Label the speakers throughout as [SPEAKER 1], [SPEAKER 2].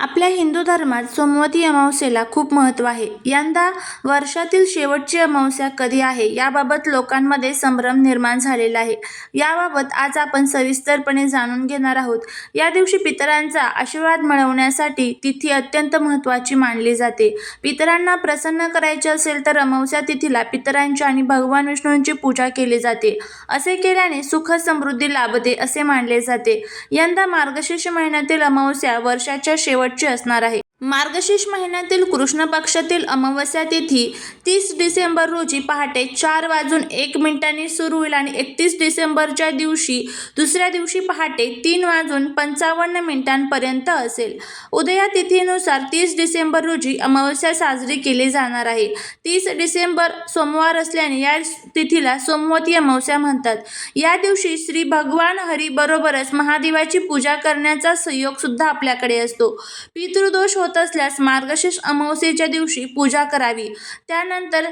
[SPEAKER 1] आपल्या हिंदू धर्मात सोमवती अमावस्येला खूप महत्त्व आहे. यंदा वर्षातील शेवटची अमावस्या कधी आहे याबाबत लोकांमध्ये संभ्रम निर्माण झालेला आहे. याबाबत आज आपण सविस्तरपणे जाणून घेणार आहोत. या दिवशी पितरांचा आशीर्वाद मिळवण्यासाठी तिथी अत्यंत महत्त्वाची मानली जाते. पितरांना प्रसन्न करायचे असेल तर अमावस्या तिथीला पितरांची आणि भगवान विष्णूंची पूजा केली जाते. असे केल्याने सुख समृद्धी लाभते असे मानले जाते. यंदा मार्गशीर्ष महिन्यातील अमावस्या वर्षाच्या शेवट शेवटचे असणार आहे. मार्गशीर्ष महिन्यातील कृष्ण पक्षातील अमावस्या तिथी तीस डिसेंबर रोजी पहाटे चार वाजून एक मिनिटांनी सुरू होईल आणि एकतीस डिसेंबरच्या दिवशी दुसऱ्या दिवशी पहाटे तीन वाजून पंचावन्न मिनिटांपर्यंत असेल. उदया तिथीनुसार तीस डिसेंबर रोजी अमावस्या साजरी केली जाणार आहे. तीस डिसेंबर सोमवार असल्याने या तिथीला सोमवती अमावस्या म्हणतात. या दिवशी श्री भगवान हरी बरोबरच महादेवाची पूजा करण्याचा संयोग सुद्धा आपल्याकडे असतो. पितृदोष होत असल्यास मार्गशीर्ष अमावस्येच्या दिवशी पूजा करावी. त्यानंतर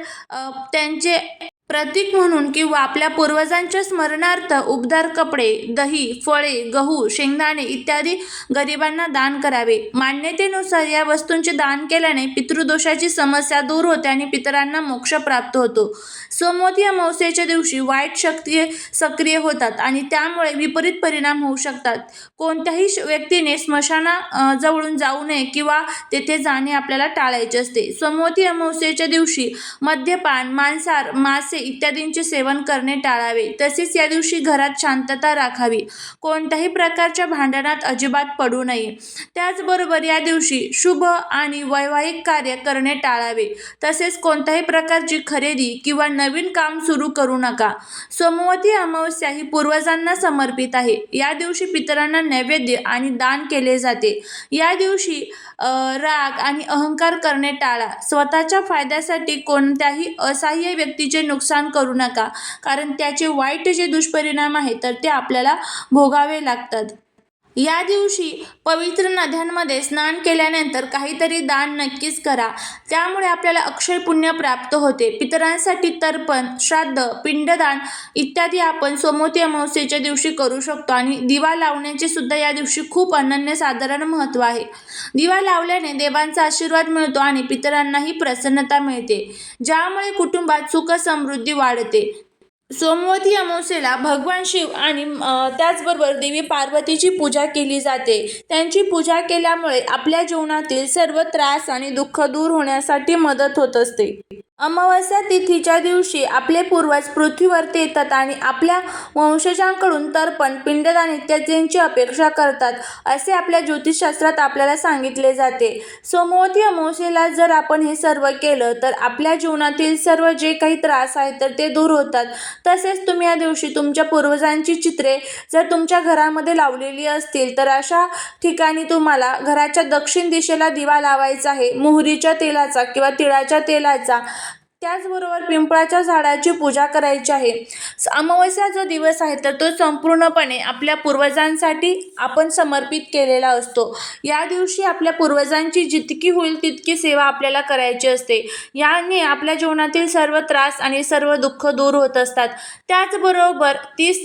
[SPEAKER 1] त्यांचे प्रतीक म्हणून किंवा आपल्या पूर्वजांच्या स्मरणार्थ उबदार कपडे, दही, फळे, गहू, शेंगदाणे इत्यादी गरिबांना दान करावे. मान्यतेनुसार या वस्तूंचे दान केल्याने पितृदोषाची समस्या दूर होते आणि पितरांना मोक्ष प्राप्त होतो. सोमवती अमावस्येच्या दिवशी वाईट शक्ती सक्रिय होतात आणि त्यामुळे विपरीत परिणाम होऊ शकतात. कोणत्याही व्यक्तीने स्मशाना जवळून जाऊ नये किंवा तेथे जाणे आपल्याला टाळायचे असते. सोमवती अमावस्येच्या दिवशी मद्यपान, मांसार मासे इत्यादींचे सेवन करणे टाळावे. तसेच या दिवशी घरात शांतता राखावी. कोणत्याही प्रकारच्या भांडणात अजिबात पडू नये. त्याचबरोबर या दिवशी शुभ आणि वैवाहिक कार्य करणे टाळावे. तसेच कोणत्याही प्रकारची खरेदी किंवा नवीन काम सुरू करू नका. सोमवती अमावस्या ही पूर्वजांना समर्पित आहे. या दिवशी पितरांना नैवेद्य आणि दान केले जाते. या दिवशी राग आणि अहंकार करणे टाळा. स्वतःच्या फायद्यासाठी कोणत्याही असहाय्य व्यक्तीचे नुकसान करू नका कारण त्याचे वाईट जे दुष्परिणाम आहेत तर ते आपल्याला भोगावे लागतात. या दिवशी पवित्र नद्यांमध्ये स्नान केल्यानंतर काहीतरी दान नक्कीच करा. त्यामुळे आपल्याला अक्षय पुण्य प्राप्त होते. पितरांसाठी तर्पण, श्राद्ध, पिंडदान इत्यादी आपण सोमवती अमावस्येच्या दिवशी करू शकतो आणि दिवा लावण्याचे सुद्धा या दिवशी खूप अनन्यसाधारण महत्त्व आहे. दिवा लावल्याने देवांचा आशीर्वाद मिळतो आणि पितरांनाही प्रसन्नता मिळते. ज्यामुळे कुटुंबात सुख समृद्धी वाढते. सोमवती अमावस्येला भगवान शिव आणि त्याचबरोबर देवी पार्वतीची पूजा केली जाते. त्यांची पूजा केल्यामुळे आपल्या जीवनातील सर्व त्रास आणि दुःख दूर होण्यासाठी मदत होत असते. अमावस्या तिथीच्या दिवशी आपले पूर्वज पृथ्वीवरती येतात आणि आपल्या वंशजांकडून तर्पण, पिंडदान इत्यादींची अपेक्षा करतात असे आपल्या ज्योतिषशास्त्रात आपल्याला सांगितले जाते. सोमवती अमावस्येला जर आपण हे सर्व केलं तर आपल्या जीवनातील सर्व जे काही त्रास आहेत तर ते दूर होतात. तसेच तुम्ही या दिवशी तुमच्या पूर्वजांची चित्रे जर तुमच्या घरामध्ये लावलेली असतील तर अशा ठिकाणी तुम्हाला घराच्या दक्षिण दिशेला दिवा लावायचा आहे. मोहरीच्या तेलाचा किंवा तिळाच्या तेलाचा त्याचबरोबर पिंपळाच्या झाडाची पूजा करायची आहे. अमावस्या जो दिवस आहे तर तो संपूर्णपणे आपल्या पूर्वजांसाठी आपण समर्पित केलेला असतो. या दिवशी आपल्या पूर्वजांची जितकी होईल तितकी सेवा आपल्याला करायची असते. याने आपल्या जीवनातील सर्व त्रास आणि सर्व दुःख दूर होत असतात. त्याचबरोबर तीस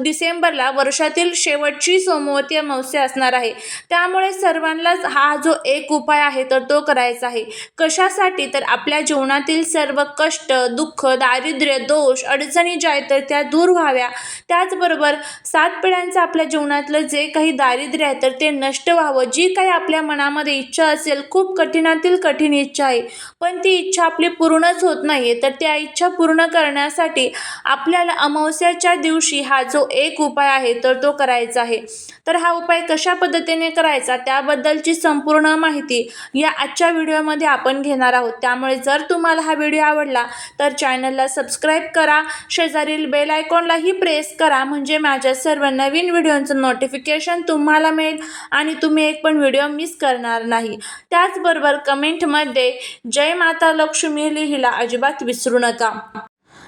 [SPEAKER 1] डिसेंबरला वर्षातील शेवटची सोमवती अमावस्या असणार आहे. त्यामुळे सर्वांनाच हा जो एक उपाय आहे तर तो करायचा आहे. कशासाठी तर आपल्या जीवनातील सर्व सर्व कष्ट, दुःख, दारिद्र्य, दोष, अडचणी ज्या आहेत तर त्या दूर व्हाव्या. त्याचबरोबर सात पिढ्यांचं आपल्या जीवनातलं जे काही दारिद्र्य आहे तर ते नष्ट व्हावं. जी काही आपल्या मनामध्ये इच्छा असेल, खूप कठीणातील कठीण इच्छा आहे पण ती इच्छा आपली पूर्णच होत नाहीये तर त्या इच्छा पूर्ण करण्यासाठी आपल्याला अमावस्याच्या दिवशी हा जो एक उपाय आहे तर तो करायचा आहे. तर हा उपाय कशा पद्धतीने करायचा त्याबद्दलची संपूर्ण माहिती या आजच्या व्हिडिओमध्ये आपण घेणार आहोत. त्यामुळे जर तुम्हाला हा व्हिडिओ आवडला तर चॅनलला सबस्क्राईब करा. शेजारील बेल आयकॉनलाही प्रेस करा म्हणजे माझ्या सर्व नवीन व्हिडिओचं नोटिफिकेशन तुम्हाला मिळेल आणि तुम्ही एक पण व्हिडिओ मिस करणार नाही. त्याचबरोबर कमेंटमध्ये जय माता लक्ष्मी लिहिला अजिबात विसरू नका.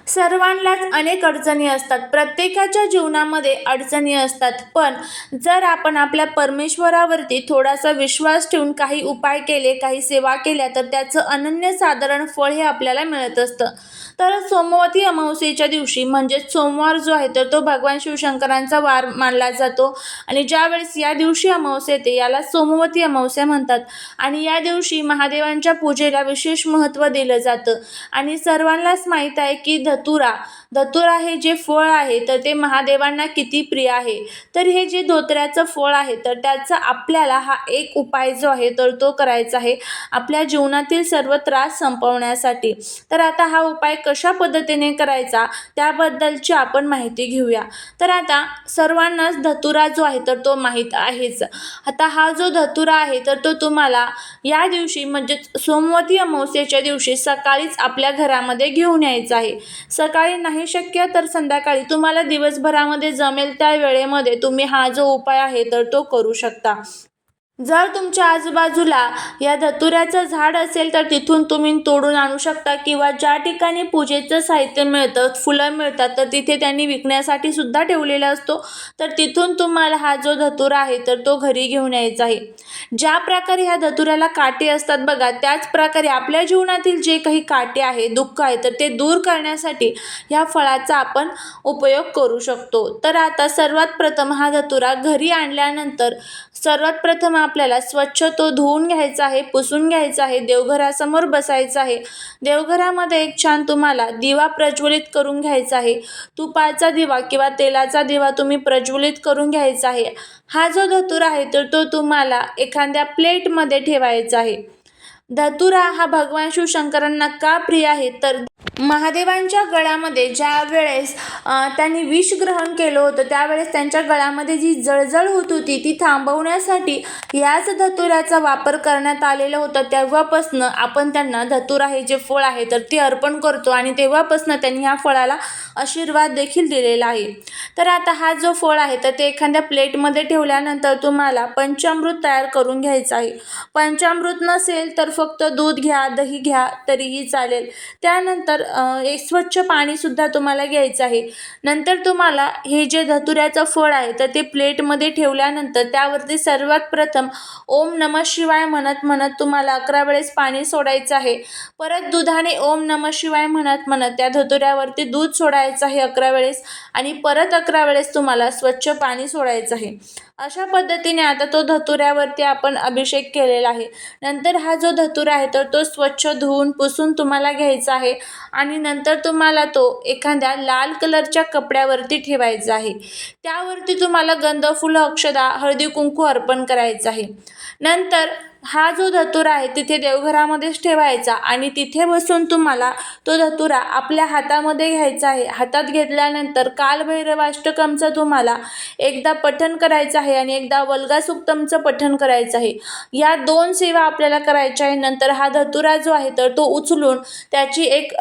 [SPEAKER 1] सर्वांनाच अनेक अडचणी असतात. प्रत्येकाच्या जीवनामध्ये अडचणी असतात. पण जर आपण आपल्या परमेश्वरावरती थोडासा विश्वास ठेवून काही उपाय केले काही सेवा केल्या तर त्याचं अनन्यसाधारण फळ हे आपल्याला मिळत असतं. तर सोमवती अमावस्येच्या दिवशी म्हणजेच सोमवार जो आहे तर तो भगवान शिवशंकरांचा वार मानला जातो. आणि ज्यावेळेस या दिवशी अमावस्या येते याला सोमवती अमावस्या म्हणतात. आणि या दिवशी महादेवांच्या पूजेला विशेष महत्त्व दिलं जातं. आणि सर्वांनाच माहीत आहे की धतुरा धतुरा हे जे फळ आहे तर ते महादेवांना किती प्रिय आहे. तर हे जे धोत्र्याचं फळ आहे तर त्याचा आपल्याला हा एक उपाय जो आहे तर तो करायचा आहे आपल्या जीवनातील सर्व त्रास संपवण्यासाठी. तर आता हा उपाय कशा पद्धतीने करायचा त्याबद्दलची आपण माहिती घेऊया. तर आता सर्वांनाच धतुरा जो आहे तर तो माहीत आहेच. आता हा जो धतुरा आहे तर तो तुम्हाला या दिवशी म्हणजेच सोमवती अमावस्येच्या दिवशी सकाळीच आपल्या घरामध्ये घेऊन यायचा आहे. सकाळी नाही शक्य तर संध्याकाळी तुम्हाला दिवसभरामध्ये जमेल त्या वेळेमध्ये तुम्ही हा जो उपाय आहे तर तो करू शकता. जर तुमच्या आजूबाजूला या धतुऱ्याचं झाड असेल तर तिथून तुम्ही तोडून आणू शकता किंवा ज्या ठिकाणी पूजेचं साहित्य मिळतं फुलं मिळतात तर तिथे त्यांनी विकण्यासाठी सुद्धा ठेवलेला असतो. तर तिथून तुम्हाला हा जो धतुरा आहे तर तो घरी घेऊन यायचा आहे. ज्या प्रकारे ह्या धतुऱ्याला काटे असतात बघा त्याच प्रकारे आपल्या जीवनातील जे काही काटे आहे दुःख आहे तर ते दूर करण्यासाठी ह्या फळाचा आपण उपयोग करू शकतो. तर आता सर्वात प्रथम हा धतुरा घरी आणल्यानंतर सर्वात प्रथम आपल्याला स्वच्छ तो धुवून घ्यायचा आहे पुसून घ्यायचा आहे देवघरासमोर बसायचं आहे. देवघरामध्ये एक छान तुम्हाला दिवा प्रज्वलित करून घ्यायचा आहे. तुपाचा दिवा किंवा तेलाचा दिवा तुम्ही प्रज्वलित करून घ्यायचा आहे. हा जो धतूर आहे तर तो तुम्हाला एखाद्या प्लेटमध्ये ठेवायचा आहे. धतुरा हा भगवान शिवशंकरांना का प्रिय आहे? तर महादेवांच्या गळ्यामध्ये ज्या वेळेस त्यांनी विष ग्रहण केलं होतं त्यावेळेस त्यांच्या गळ्यामध्ये जी जळजळ होत होती ती थांबवण्यासाठी याच धतुऱ्याचा वापर करण्यात आलेला होता. तेव्हापासनं आपण त्यांना धतुरा हे जे फळ आहे तर ते अर्पण करतो आणि तेव्हापासनं त्यांनी ह्या फळाला आशीर्वाद देखील दिलेला आहे. तर आता हा जो फळ आहे तर ते एखाद्या प्लेटमध्ये ठेवल्यानंतर तुम्हाला पंचामृत तयार करून घ्यायचं आहे. पंचामृत नसेल तर फक्त दूध घ्या दही घ्या तरीही चालेल. त्यानंतर एक स्वच्छ पाणीसुद्धा तुम्हाला घ्यायचं आहे. नंतर तुम्हाला हे जे धतुऱ्याचं फळ आहे तर ते प्लेटमध्ये ठेवल्यानंतर त्यावरती सर्वात प्रथम ओम नम शिवाय म्हणत म्हणत तुम्हाला अकरा वेळेस पाणी सोडायचं आहे. परत दुधाने ओम नम शिवाय म्हणत म्हणत त्या धतुऱ्यावरती दूध सोडायचं आहे अकरा वेळेस आणि परत अकरा वेळेस तुम्हाला स्वच्छ पाणी सोडायचं आहे. अशा पद्धतीने आता तो धतुऱ्यावरती आपण अभिषेक केलेला आहे. नंतर हा जो धतुरा आहे तर तो स्वच्छ धुवून पुसून तुम्हाला घ्यायचा आहे आणि नंतर तुम्हाला तो एखाद्या लाल कलरच्या कपड्यावरती ठेवायचा आहे. त्यावरती तुम्हाला गंध फुलं अक्षदा हळदी कुंकू अर्पण करायचं आहे. नंतर हा जो धतुरा आहे तिथे देवघरामध्येच ठेवायचा आणि तिथे बसून तुम्हाला तो धतुरा आपल्या हातामध्ये घ्यायचा आहे. हातात घेतल्यानंतर कालभैरवाष्टकमचं तुम्हाला एकदा पठण करायचं आहे आणि एकदा वल्गासुक्तमचं पठण करायचं आहे. या दोन सेवा आपल्याला करायच्या आहे नंतर हा धतुरा जो आहे तर तो उचलून त्याची एक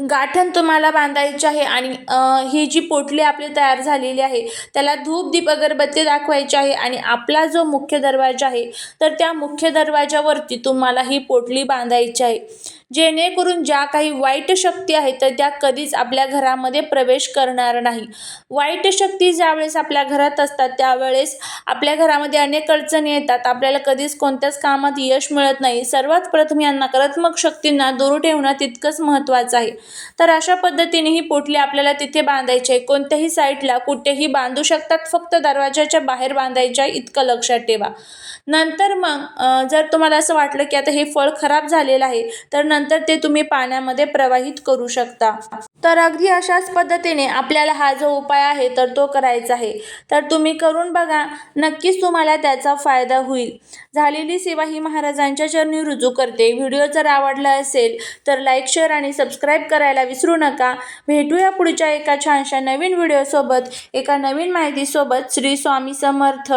[SPEAKER 1] गाठण तुम्हाला बांधायची आहे आणि ही जी पोटली आपली तयार झालेली आहे त्याला धूप दीप अगरबत्ती दाखवायची आहे आणि आपला जो मुख्य दरवाजा आहे तर त्या मुख्य मुख्य दरवाजावरती तुम्हाला ही पोटली बांधायची आहे. जेणेकरून ज्या काही वाईट शक्ती आहेत तर त्या कधीच आपल्या घरामध्ये प्रवेश करणार नाही. वाईट शक्ती ज्यावेळेस आपल्या घरात असतात त्यावेळेस आपल्या घरामध्ये अनेक अडचणी येतात. आपल्याला कधीच कोणत्याच कामात यश मिळत नाही. सर्वात प्रथम या नकारात्मक शक्तींना दूर ठेवणं तितकंच महत्त्वाचं आहे. तर अशा पद्धतीने ही पोटली आपल्याला तिथे बांधायची आहे. कोणत्याही साईडला कुठेही बांधू शकतात. फक्त दरवाजाच्या बाहेर बांधायच्या आहे इतकं लक्षात ठेवा. नंतर मग जर तुम्हाला असं वाटलं की आता हे फळ खराब झालेलं आहे तर नंतर ते तुम्ही पाण्यामध्ये प्रवाहित करू शकता. तर अगदी अशाच पद्धतीने आपल्याला हा जो उपाय आहे तर तो करायचा आहे. तर तुम्ही करून बघा नक्कीच तुम्हाला त्याचा फायदा होईल. झालेली सेवा ही महाराजांच्या चरणी रुजू करते. व्हिडिओ जर आवडला असेल तर लाईक शेअर आणि सबस्क्राईब करायला विसरू नका. भेटूया पुढच्या एका छानशा नवीन व्हिडिओसोबत. एका नवीन माहितीसोबत श्री स्वामी समर्थ.